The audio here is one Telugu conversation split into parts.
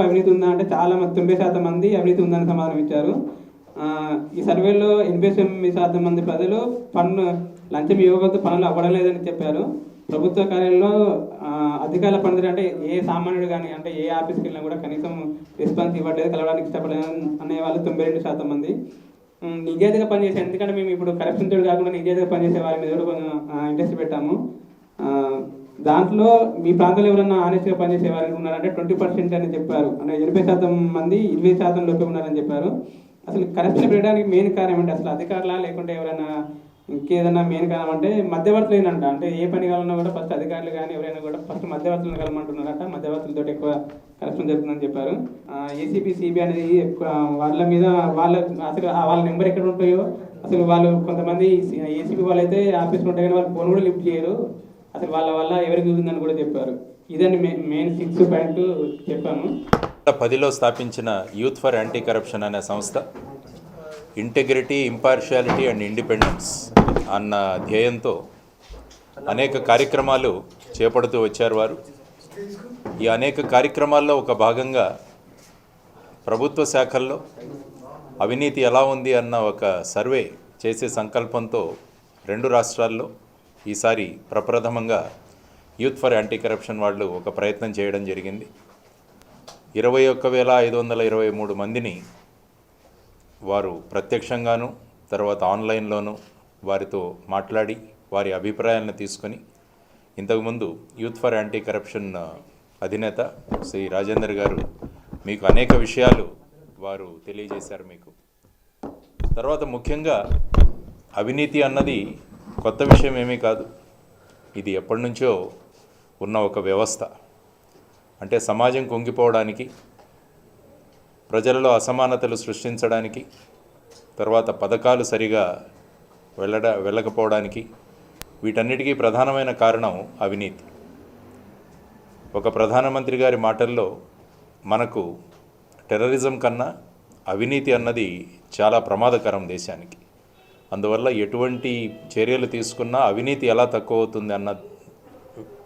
అవినీతి ఉందా అంటే చాలా మంది తొంభై శాతం మంది అవినీతి ఉందని సమాధానం ఇచ్చారు. ఈ సర్వేలో ఎనభై తొమ్మిది శాతం మంది ప్రజలు పన్ను లంచం ఇవ్వకపోతే పనులు అవ్వడం లేదని చెప్పారు. ప్రభుత్వ కార్యాలయంలో ఆ, అధికారుల పనితీరు అంటే ఏ సామాన్యుడు కానీ అంటే ఏ ఆఫీస్కి వెళ్ళినా కూడా కనీసం రెస్పాన్స్ ఇవ్వట్లేదు కలవడానికి ఇష్టపడలేదు అనే వాళ్ళు తొంభై రెండు శాతం మంది. నిజాయితీగా పనిచేసే ఎందుకంటే మేము ఇప్పుడు కరప్షన్ తోడు కాకుండా నిజాయితీగా పనిచేసే వారి మీద కూడా ఇంట్రెస్ట్ పెట్టాము. దాంట్లో మీ ప్రాంతంలో ఎవరైనా ఆనెస్ట్గా పనిచేసే వారు ఉన్నారంటే ట్వంటీ పర్సెంట్ అని చెప్పారు. అంటే ఎనభై శాతం మంది ఇరవై శాతం లోపే ఉన్నారని చెప్పారు. అసలు కరప్షన్ పెట్టడానికి మెయిన్ కారణం ఏంటి? అసలు అధికారులా లేకుంటే ఎవరైనా ఇంకేదైనా మెయిన్ కారణం అంటే మధ్యవర్తులు ఏంటంట? అంటే ఏ పని కావాలన్నా కూడా ఫస్ట్ అధికారులు కానీ ఎవరైనా కూడా ఫస్ట్ మధ్యవర్తులను కలమంటున్నారట మధ్యవర్తులతో ఎక్కువ కరప్షన్ జరుగుతుందని చెప్పారు. ఏసీబీ సిబి అనేది ఎక్కువ వాళ్ళ మీద వాళ్ళ అసలు వాళ్ళ నెంబర్ ఎక్కడ ఉంటాయో? అసలు వాళ్ళు కొంతమంది ఏసీబీ వాళ్ళు అయితే ఆఫీస్లో ఉంటాయి కానీ వాళ్ళు ఫోన్ కూడా లిఫ్ట్ చేయరు. అసలు వాళ్ళ వల్ల ఎవరికి ఉందని కూడా చెప్పారు. ఇదని మెయిన్ సిక్స్ పాయింట్ చెప్పాను. పదిలో స్థాపించిన యూత్ ఫర్ యాంటీ కరప్షన్ అనే సంస్థ ఇంటెగ్రిటీ ఇంపార్షియాలిటీ అండ్ ఇండిపెండెన్స్ అన్న ధ్యేయంతో అనేక కార్యక్రమాలు చేపడుతూ వచ్చారు వారు. ఈ అనేక కార్యక్రమాల్లో ఒక భాగంగా ప్రభుత్వ శాఖల్లో అవినీతి ఎలా ఉంది అన్న ఒక సర్వే చేసే సంకల్పంతో రెండు రాష్ట్రాల్లో ఈసారి ప్రప్రథమంగా యూత్ ఫర్ యాంటీ కరప్షన్ వాళ్ళు ఒక ప్రయత్నం చేయడం జరిగింది. ఇరవై ఒక్క వేల ఐదు వందల ఇరవై మూడు మందిని వారు ప్రత్యక్షంగాను తర్వాత ఆన్లైన్లోనూ వారితో మాట్లాడి వారి అభిప్రాయాలను తీసుకొని ఇంతకుముందు యూత్ ఫర్ యాంటీ కరప్షన్ అధినేత శ్రీ రాజేందర్ గారు మీకు అనేక విషయాలు వారు తెలియజేశారు మీకు. తర్వాత ముఖ్యంగా అవినీతి అన్నది కొత్త విషయం ఏమీ కాదు. ఇది ఎప్పటి నుంచో ఉన్న ఒక వ్యవస్థ. అంటే సమాజం కుంగిపోవడానికి ప్రజలలో అసమానతలు సృష్టించడానికి తర్వాత పథకాలు సరిగా వెళ్ళడ వెళ్ళకపోవడానికి వీటన్నిటికీ ప్రధానమైన కారణం అవినీతి. ఒక ప్రధానమంత్రి గారి మాటల్లో మనకు టెర్రరిజం కన్నా అవినీతి అన్నది చాలా ప్రమాదకరం దేశానికి. అందువల్ల ఎటువంటి చర్యలు తీసుకున్నా అవినీతి ఎలా తక్కువ అవుతుంది అన్న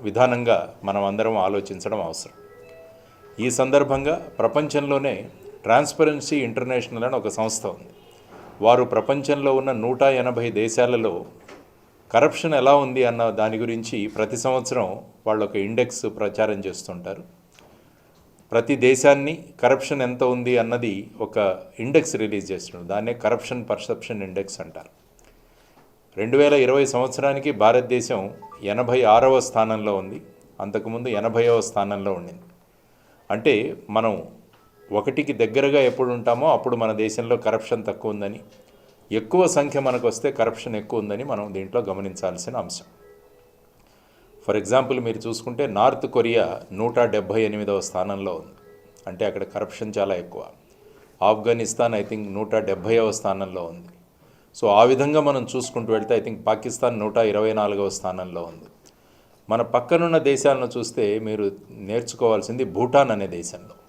విధానంగా మనం అందరం ఆలోచించడం అవసరం. ఈ సందర్భంగా ప్రపంచంలోనే ట్రాన్స్పరెన్సీ ఇంటర్నేషనల్ అని ఒక సంస్థ ఉంది. వారు ప్రపంచంలో ఉన్న నూట ఎనభై దేశాలలో కరప్షన్ ఎలా ఉంది అన్న దాని గురించి ప్రతి సంవత్సరం వాళ్ళు ఒక ఇండెక్స్ ప్రచారం చేస్తుంటారు. ప్రతి దేశాన్ని కరప్షన్ ఎంత ఉంది అన్నది ఒక ఇండెక్స్ రిలీజ్ చేస్తున్నారు. దాన్నే కరప్షన్ పర్సెప్షన్ ఇండెక్స్ అంటారు. రెండు వేల ఇరవై సంవత్సరానికి భారతదేశం ఎనభై ఆరవ స్థానంలో ఉంది. అంతకుముందు ఎనభైవ స్థానంలో ఉండింది. అంటే మనం ఒకటికి దగ్గరగా ఎప్పుడు ఉంటామో అప్పుడు మన దేశంలో కరప్షన్ తక్కువ ఉందని ఎక్కువ సంఖ్య మనకు వస్తే కరప్షన్ ఎక్కువ ఉందని మనం దీంట్లో గమనించాల్సిన అంశం. ఫర్ ఎగ్జాంపుల్ మీరు చూసుకుంటే నార్త్ కొరియా నూట డెబ్భై ఎనిమిదవ స్థానంలో ఉంది. అంటే అక్కడ కరప్షన్ చాలా ఎక్కువ. ఆఫ్ఘనిస్తాన్ ఐ థింక్ నూట డెబ్భైవ స్థానంలో ఉంది. సో ఆ విధంగా మనం చూసుకుంటూ వెళ్తే ఐ థింక్ పాకిస్తాన్ నూట ఇరవై నాలుగవ స్థానంలో ఉంది. మన పక్కనున్న దేశాలను చూస్తే మీరు నేర్చుకోవాల్సింది భూటాన్ అనే దేశంలో.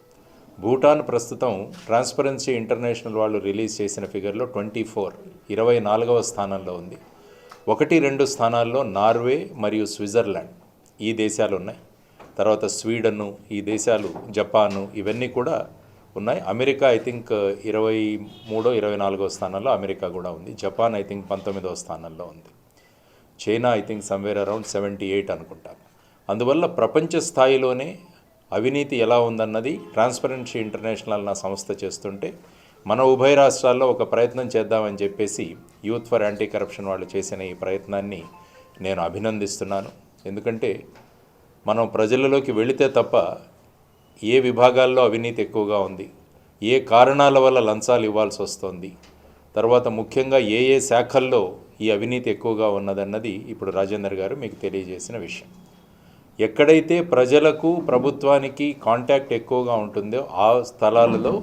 భూటాన్ ప్రస్తుతం ట్రాన్స్పరెన్సీ ఇంటర్నేషనల్ వాళ్ళు రిలీజ్ చేసిన ఫిగర్లో ట్వంటీ ఫోర్ ఇరవై నాలుగవ స్థానంలో ఉంది. ఒకటి రెండు స్థానాల్లో నార్వే మరియు స్విట్జర్లాండ్ ఈ దేశాలు ఉన్నాయి. తర్వాత స్వీడను ఈ దేశాలు జపాను ఇవన్నీ కూడా ఉన్నాయి. అమెరికా ఐ థింక్ ఇరవై మూడో ఇరవై నాలుగో స్థానంలో అమెరికా కూడా ఉంది. జపాన్ ఐ థింక్ పంతొమ్మిదవ స్థానంలో ఉంది. China I think somewhere around seventy eight అనుకుంటాను అందువల్ల ప్రపంచ స్థాయిలోనే అవినీతి ఎలా ఉందన్నది ట్రాన్స్పరెన్సీ ఇంటర్నేషనల్ అన్న సంస్థ చేస్తుంటే మన ఉభయ రాష్ట్రాల్లో ఒక ప్రయత్నం చేద్దామని చెప్పేసి యూత్ ఫర్ యాంటీ కరప్షన్ వాళ్ళు చేసిన ఈ ప్రయత్నాన్ని నేను అభినందిస్తున్నాను. ఎందుకంటే మనం ప్రజలలోకి వెళితే తప్ప ఏ విభాగాల్లో అవినీతి ఎక్కువగా ఉంది ఏ కారణాల వల్ల లంచాలు ఇవ్వాల్సి వస్తుంది తర్వాత ముఖ్యంగా ఏ ఏ శాఖల్లో ఈ అవినీతి ఎక్కువగా ఉన్నదన్నది ఇప్పుడు రాజేందర్ గారు మీకు తెలియజేసిన విషయం. ఎక్కడైతే ప్రజలకు ప్రభుత్వానికి కాంటాక్ట్ ఎక్కువగా ఉంటుందో ఆ స్థలాలలో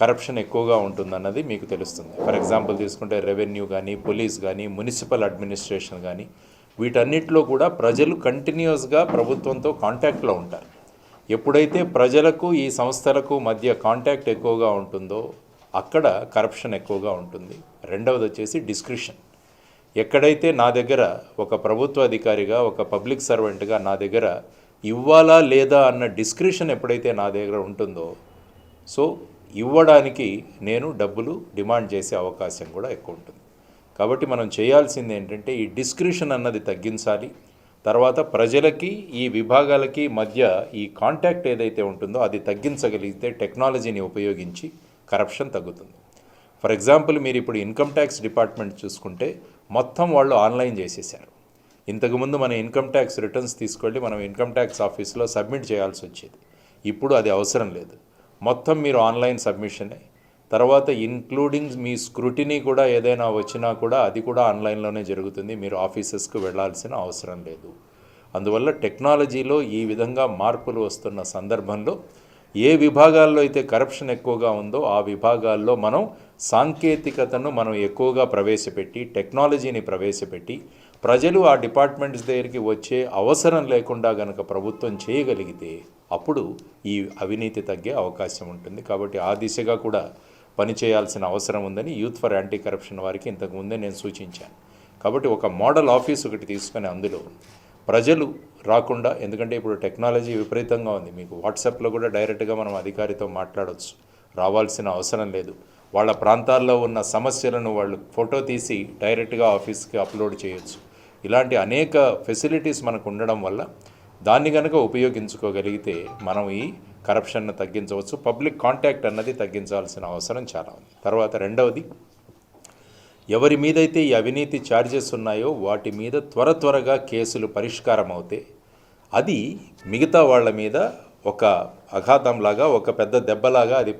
కరప్షన్ ఎక్కువగా ఉంటుందన్నది మీకు తెలుస్తుంది. ఫర్ ఎగ్జాంపుల్ తీసుకుంటే రెవెన్యూ కానీ పోలీస్ కానీ మున్సిపల్ అడ్మినిస్ట్రేషన్ కానీ వీటన్నిటిలో కూడా ప్రజలు కంటిన్యూస్గా ప్రభుత్వంతో కాంటాక్ట్లో ఉంటారు. ఎప్పుడైతే ప్రజలకు ఈ సంస్థలకు మధ్య కాంటాక్ట్ ఎక్కువగా ఉంటుందో అక్కడ కరప్షన్ ఎక్కువగా ఉంటుంది. రెండవది వచ్చేసి డిస్క్రిప్షన్ ఎక్కడైతే నా దగ్గర ఒక ప్రభుత్వ అధికారిగా ఒక పబ్లిక్ సర్వెంట్గా నా దగ్గర ఇవ్వాలా లేదా అన్న డిస్క్రిషన్ ఎప్పుడైతే నా దగ్గర ఉంటుందో సో ఇవ్వడానికి నేను డబ్బులు డిమాండ్ చేసే అవకాశం కూడా ఎక్కువ ఉంటుంది. కాబట్టి మనం చేయాల్సింది ఏంటంటే ఈ డిస్క్రిషన్ అన్నది తగ్గించాలి. తర్వాత ప్రజలకి ఈ విభాగాలకి మధ్య ఈ కాంటాక్ట్ ఏదైతే ఉంటుందో అది తగ్గించగలిగితే టెక్నాలజీని ఉపయోగించి కరప్షన్ తగ్గుతుంది. ఫర్ ఎగ్జాంపుల్ మీరు ఇప్పుడు ఇన్కమ్ ట్యాక్స్ డిపార్ట్మెంట్ చూసుకుంటే మొత్తం వాళ్ళు ఆన్లైన్ చేసేసారు ఇంతకుముందు మన ఇన్కమ్ ట్యాక్స్ రిటర్న్స్ తీసుకెళ్ళి మనం ఇన్కమ్ ట్యాక్స్ ఆఫీస్లో సబ్మిట్ చేయాల్సి వచ్చేది. ఇప్పుడు అది అవసరం లేదు. మొత్తం మీరు ఆన్లైన్ సబ్మిషనే. తర్వాత ఇన్క్లూడింగ్ మీ స్క్రూటినీ కూడా ఏదైనా వచ్చినా కూడా అది కూడా ఆన్లైన్లోనే జరుగుతుంది. మీరు ఆఫీసెస్కు వెళ్ళాల్సిన అవసరం లేదు. అందువల్ల టెక్నాలజీలో ఈ విధంగా మార్పులు వస్తున్న సందర్భంలో ఏ విభాగాల్లో అయితే కరప్షన్ ఎక్కువగా ఉందో ఆ విభాగాల్లో మనం సాంకేతికతను మనం ఎక్కువగా ప్రవేశపెట్టి టెక్నాలజీని ప్రవేశపెట్టి ప్రజలు ఆ డిపార్ట్మెంట్స్ దగ్గరికి వచ్చే అవసరం లేకుండా గనక ప్రభుత్వం చేయగలిగితే అప్పుడు ఈ అవినీతి తగ్గే అవకాశం ఉంటుంది. కాబట్టి ఆ దిశగా కూడా పనిచేయాల్సిన అవసరం ఉందని యూత్ ఫర్ యాంటీ కరప్షన్ వారికి ఇంతకుముందే నేను సూచించాను. కాబట్టి ఒక మోడల్ ఆఫీస్ ఒకటి తీసుకొని అందులో ప్రజలు రాకుండా ఎందుకంటే ఇప్పుడు టెక్నాలజీ విపరీతంగా ఉంది. మీకు వాట్సాప్లో కూడా డైరెక్ట్గా మనం అధికారితో మాట్లాడవచ్చు రావాల్సిన అవసరం లేదు. వాళ్ళ ప్రాంతాల్లో ఉన్న సమస్యలను వాళ్ళు ఫోటో తీసి డైరెక్ట్గా ఆఫీస్కి అప్లోడ్ చేయొచ్చు. ఇలాంటి అనేక ఫెసిలిటీస్ మనకు ఉండడం వల్ల దాన్ని కనుక ఉపయోగించుకోగలిగితే మనం ఈ కరప్షన్ను తగ్గించవచ్చు. పబ్లిక్ కాంటాక్ట్ అన్నది తగ్గించాల్సిన అవసరం చాలా ఉంది. తర్వాత రెండవది ఎవరి మీదైతే ఈ అవినీతి ఛార్జెస్ ఉన్నాయో వాటి మీద త్వర త్వరగా కేసులు పరిష్కారం అవుతే అది మిగతా వాళ్ళ మీద ఒక అఘాతంలాగా ఒక పెద్ద దెబ్బలాగా అది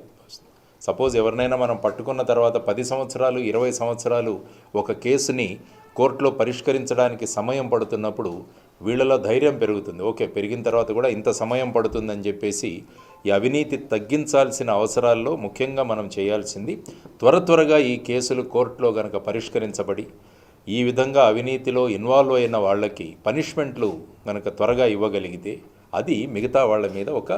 సపోజ్ ఎవరినైనా మనం పట్టుకున్న తర్వాత పది సంవత్సరాలు ఇరవై సంవత్సరాలు ఒక కేసుని కోర్టులో పరిష్కరించడానికి సమయం పడుతున్నప్పుడు వీళ్ళలో ధైర్యం పెరుగుతుంది. ఓకే పెరిగిన తర్వాత కూడా ఇంత సమయం పడుతుందని చెప్పేసి ఈ అవినీతి తగ్గించాల్సిన అవసరాల్లో ముఖ్యంగా మనం చేయాల్సింది త్వర త్వరగా ఈ కేసులు కోర్టులో గనక పరిష్కరించబడి ఈ విధంగా అవినీతిలో ఇన్వాల్వ్ అయిన వాళ్ళకి పనిష్మెంట్లు గనక త్వరగా ఇవ్వగలిగితే అది మిగతా వాళ్ళ మీద ఒక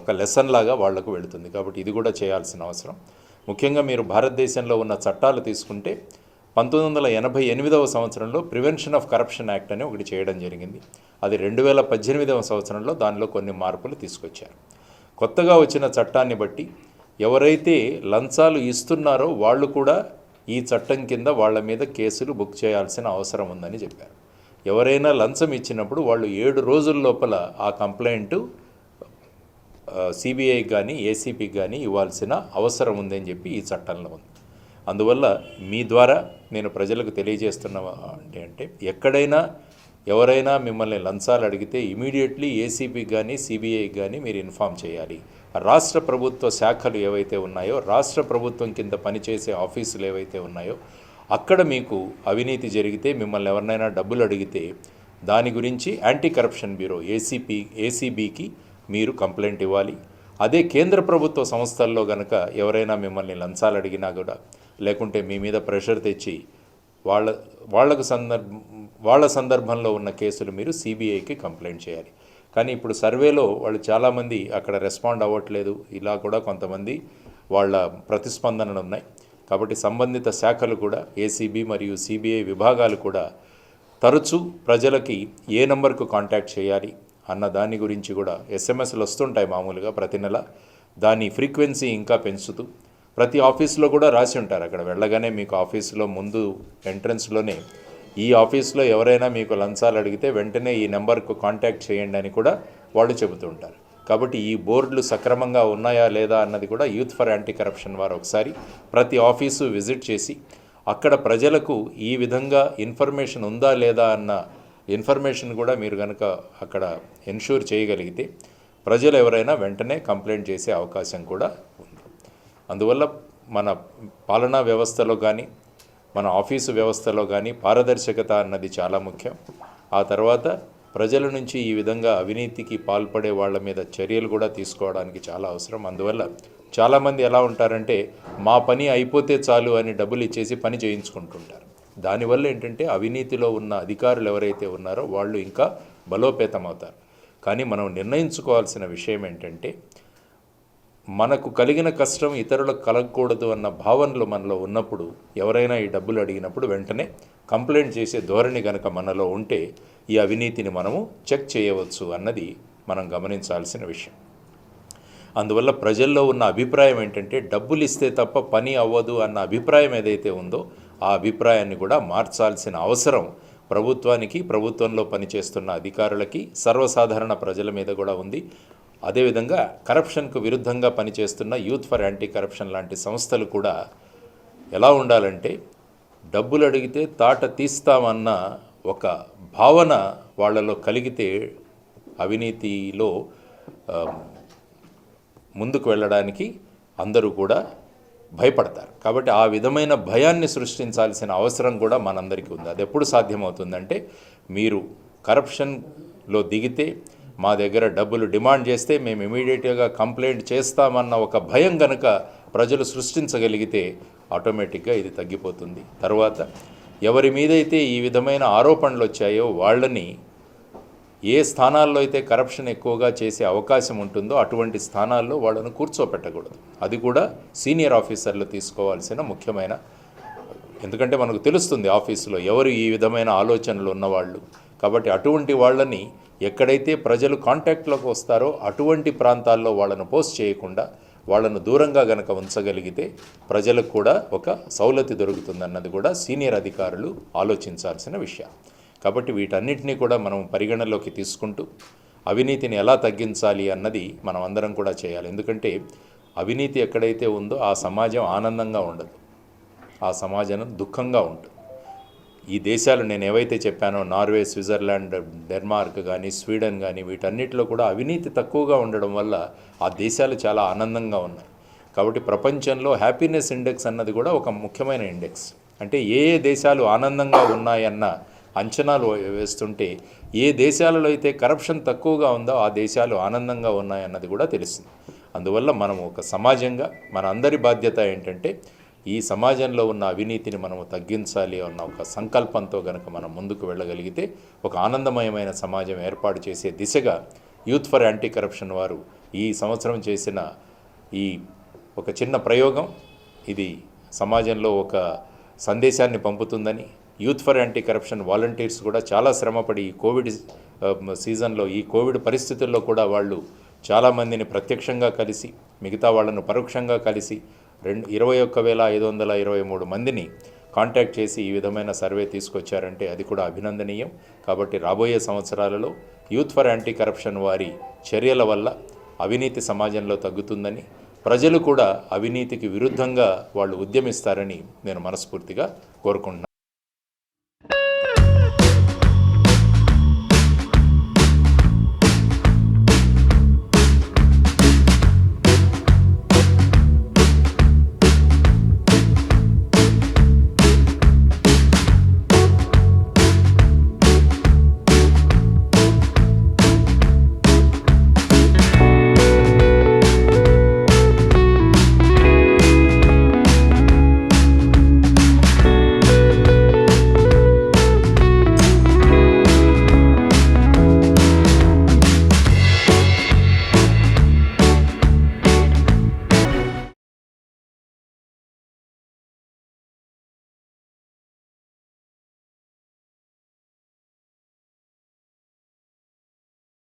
ఒక లెసన్ లాగా వాళ్ళకు వెళుతుంది. కాబట్టి ఇది కూడా చేయాల్సిన అవసరం. ముఖ్యంగా మీరు భారతదేశంలో ఉన్న చట్టాలు తీసుకుంటే పంతొమ్మిది వందల ఎనభై ఎనిమిదవ సంవత్సరంలో ప్రివెన్షన్ ఆఫ్ కరప్షన్ యాక్ట్ అని ఒకటి చేయడం జరిగింది. అది రెండు వేల పద్దెనిమిదవ సంవత్సరంలో దానిలో కొన్ని మార్పులు తీసుకొచ్చారు. కొత్తగా వచ్చిన చట్టాన్ని బట్టి ఎవరైతే లంచాలు ఇస్తున్నారో వాళ్ళు కూడా ఈ చట్టం కింద వాళ్ళ మీద కేసులు బుక్ చేయాల్సిన అవసరం ఉందని చెప్పారు. ఎవరైనా లంచం ఇచ్చినప్పుడు వాళ్ళు ఏడు రోజుల లోపల ఆ కంప్లైంట్ సిబిఐకి కానీ ఏసీపీకి కానీ ఇవ్వాల్సిన అవసరం ఉందని చెప్పి ఈ చట్టంలో ఉంది. అందువల్ల మీ ద్వారా నేను ప్రజలకు తెలియజేస్తున్న అంటే అంటే ఎక్కడైనా ఎవరైనా మిమ్మల్ని లంచాలు అడిగితే ఇమీడియట్లీ ఏసీపీకి కానీ సిబిఐకి కానీ మీరు ఇన్ఫామ్ చేయాలి. రాష్ట్ర ప్రభుత్వ శాఖలు ఏవైతే ఉన్నాయో రాష్ట్ర ప్రభుత్వం కింద పనిచేసే ఆఫీసులు ఏవైతే ఉన్నాయో అక్కడ మీకు అవినీతి జరిగితే మిమ్మల్ని ఎవరినైనా డబ్బులు అడిగితే దాని గురించి యాంటీ కరప్షన్ బ్యూరో ఏసీపీ ఏసీబీకి మీరు కంప్లైంట్ ఇవ్వాలి. అదే కేంద్ర ప్రభుత్వ సంస్థల్లో గనక ఎవరైనా మిమ్మల్ని లంచాలు అడిగినా కూడా లేకుంటే మీ మీద ప్రెషర్ తెచ్చి వాళ్ళ వాళ్ళకు సందర్భ వాళ్ళ సందర్భంలో ఉన్న కేసులు మీరు సిబిఐకి కంప్లైంట్ చేయాలి. కానీ ఇప్పుడు సర్వేలో వాళ్ళు చాలామంది అక్కడ రెస్పాండ్ అవ్వట్లేదు. ఇలా కూడా కొంతమంది వాళ్ళ ప్రతిస్పందనలు ఉన్నాయి. కాబట్టి సంబంధిత శాఖలు కూడా ఏసీబీ మరియు సిబిఐ విభాగాలు కూడా తరచూ ప్రజలకి ఏ నంబర్కు కాంటాక్ట్ చేయాలి అన్న దాని గురించి కూడా ఎస్ఎంఎస్లు వస్తుంటాయి మామూలుగా ప్రతి నెల. దాని ఫ్రీక్వెన్సీ ఇంకా పెంచుతూ ప్రతి ఆఫీస్లో కూడా రాసి ఉంటారు. అక్కడ వెళ్ళగానే మీకు ఆఫీసులో ముందు ఎంట్రన్స్లోనే ఈ ఆఫీస్లో ఎవరైనా మీకు లంచాలు అడిగితే వెంటనే ఈ నెంబర్కు కాంటాక్ట్ చేయండి అని కూడా వాళ్ళు చెబుతూ ఉంటారు. కాబట్టి ఈ బోర్డులు సక్రమంగా ఉన్నాయా లేదా అన్నది కూడా యూత్ ఫర్ యాంటీ కరప్షన్ వారు ఒకసారి ప్రతి ఆఫీసు విజిట్ చేసి అక్కడ ప్రజలకు ఈ విధంగా ఇన్ఫర్మేషన్ ఉందా లేదా అన్న ఇన్ఫర్మేషన్ కూడా మీరు కనుక అక్కడ ఎన్ష్యూర్ చేయగలిగితే ప్రజలు ఎవరైనా వెంటనే కంప్లైంట్ చేసే అవకాశం కూడా ఉంది. అందువల్ల మన పాలనా వ్యవస్థలో కానీ మన ఆఫీసు వ్యవస్థలో కానీ పారదర్శకత అన్నది చాలా ముఖ్యం. ఆ తర్వాత ప్రజల నుంచి ఈ విధంగా అవినీతికి పాల్పడే వాళ్ళ మీద చర్యలు కూడా తీసుకోవడానికి చాలా అవసరం. అందువల్ల చాలామంది ఎలా ఉంటారంటే మా పని అయిపోతే చాలు అని డబ్బులు ఇచ్చేసి పని చేయించుకుంటుంటారు. దానివల్ల ఏంటంటే అవినీతిలో ఉన్న అధికారులు ఎవరైతే ఉన్నారో వాళ్ళు ఇంకా బలోపేతం అవుతారు కానీ మనం నిర్ణయించుకోవాల్సిన విషయం ఏంటంటే మనకు కలిగిన కష్టం ఇతరులకు కలగకూడదు అన్న భావనలు మనలో ఉన్నప్పుడు ఎవరైనా ఈ డబ్బులు అడిగినప్పుడు వెంటనే కంప్లైంట్ చేసే ధోరణి కనుక మనలో ఉంటే ఈ అవినీతిని మనము చెక్ చేయవచ్చు అన్నది మనం గమనించాల్సిన విషయం. అందువల్ల ప్రజల్లో ఉన్న అభిప్రాయం ఏంటంటే డబ్బులు ఇస్తే తప్ప పని అవ్వదు అన్న అభిప్రాయం ఏదైతే ఉందో ఆ అభిప్రాయాన్ని కూడా మార్చాల్సిన అవసరం ప్రభుత్వానికి ప్రభుత్వంలో పనిచేస్తున్న అధికారులకి సర్వసాధారణ ప్రజల మీద కూడా ఉంది. అదేవిధంగా కరప్షన్కు విరుద్ధంగా పనిచేస్తున్న యూత్ ఫర్ యాంటీ కరప్షన్ లాంటి సంస్థలు కూడా ఎలా ఉండాలంటే డబ్బులు అడిగితే తాట తీస్తామన్న ఒక భావన వాళ్ళలో కలిగితే అవినీతిలో ముందుకు వెళ్ళడానికి అందరూ కూడా భయపడతారు. కాబట్టి ఆ విధమైన భయాన్ని సృష్టించాల్సిన అవసరం కూడా మనందరికీ ఉంది. అది ఎప్పుడు సాధ్యమవుతుందంటే మీరు కరప్షన్లో దిగితే మా దగ్గర డబ్బులు డిమాండ్ చేస్తే మేము ఇమీడియట్గా కంప్లైంట్ చేస్తామన్న ఒక భయం కనుక ప్రజలు సృష్టించగలిగితే ఆటోమేటిక్గా ఇది తగ్గిపోతుంది. తర్వాత ఎవరి మీదైతే ఈ విధమైన ఆరోపణలు వచ్చాయో వాళ్ళని ఏ స్థానాల్లో అయితే కరప్షన్ ఎక్కువగా చేసే అవకాశం ఉంటుందో అటువంటి స్థానాల్లో వాళ్ళను కూర్చోపెట్టకూడదు. అది కూడా సీనియర్ ఆఫీసర్లు తీసుకోవాల్సిన ముఖ్యమైన ఎందుకంటే మనకు తెలుస్తుంది ఆఫీసులో ఎవరు ఈ విధమైన ఆలోచనలు ఉన్నవాళ్ళు. కాబట్టి అటువంటి వాళ్ళని ఎక్కడైతే ప్రజలు కాంటాక్ట్లోకి వస్తారో అటువంటి ప్రాంతాల్లో వాళ్ళను పోస్ట్ చేయకుండా వాళ్ళను దూరంగా గనక ఉంచగలిగితే ప్రజలకు కూడా ఒక సౌలతి దొరుకుతుందన్నది కూడా సీనియర్ అధికారులు ఆలోచించాల్సిన విషయం. కాబట్టి వీటన్నిటినీ కూడా మనం పరిగణలోకి తీసుకుంటూ అవినీతిని ఎలా తగ్గించాలి అన్నది మనం అందరం కూడా చేయాలి. ఎందుకంటే అవినీతి ఎక్కడైతే ఉందో ఆ సమాజం ఆనందంగా ఉండదు. ఆ సమాజం దుఃఖంగా ఉంటుంది. ఈ దేశాలు నేను ఏవైతే చెప్పానో నార్వే స్విట్జర్లాండ్ డెన్మార్క్ కానీ స్వీడన్ కానీ వీటన్నిటిలో కూడా అవినీతి తక్కువగా ఉండడం వల్ల ఆ దేశాలు చాలా ఆనందంగా ఉన్నాయి. కాబట్టి ప్రపంచంలో హ్యాపీనెస్ ఇండెక్స్ అన్నది కూడా ఒక ముఖ్యమైన ఇండెక్స్. అంటే ఏ ఏ దేశాలు ఆనందంగా ఉన్నాయన్న అంచనాలు వేస్తుంటే ఏ దేశాలలో అయితే కరప్షన్ తక్కువగా ఉందో ఆ దేశాలు ఆనందంగా ఉన్నాయన్నది కూడా తెలుస్తుంది. అందువల్ల మనం ఒక సమాజంగా మన అందరి బాధ్యత ఏంటంటే ఈ సమాజంలో ఉన్న అవినీతిని మనము తగ్గించాలి అన్న ఒక సంకల్పంతో గనక మనం ముందుకు వెళ్ళగలిగితే ఒక ఆనందమయమైన సమాజం ఏర్పాటు చేసే దిశగా యూత్ ఫర్ యాంటీ కరప్షన్ వారు ఈ సంవత్సరం చేసిన ఈ ఒక చిన్న ప్రయోగం. ఇది సమాజంలో ఒక సందేశాన్ని పంపుతుందని youth for anti corruption volunteers కూడా చాలా శ్రమపడి ఈ కోవిడ్ సీజన్లో ఈ కోవిడ్ పరిస్థితుల్లో కూడా వాళ్ళు చాలామందిని ప్రత్యక్షంగా కలిసి మిగతా వాళ్ళను పరోక్షంగా కలిసి రెండు ఇరవై ఒక్క వేల ఐదు వందల ఇరవై మూడు మందిని కాంటాక్ట్ చేసి ఈ విధమైన సర్వే తీసుకొచ్చారంటే అది కూడా అభినందనీయం. కాబట్టి రాబోయే సంవత్సరాలలో యూత్ ఫర్ యాంటీ కరప్షన్ వారి చర్యల వల్ల అవినీతి సమాజంలో తగ్గుతుందని ప్రజలు కూడా అవినీతికి విరుద్ధంగా వాళ్ళు ఉద్యమిస్తారని నేను మనస్ఫూర్తిగా కోరుకుంటున్నాను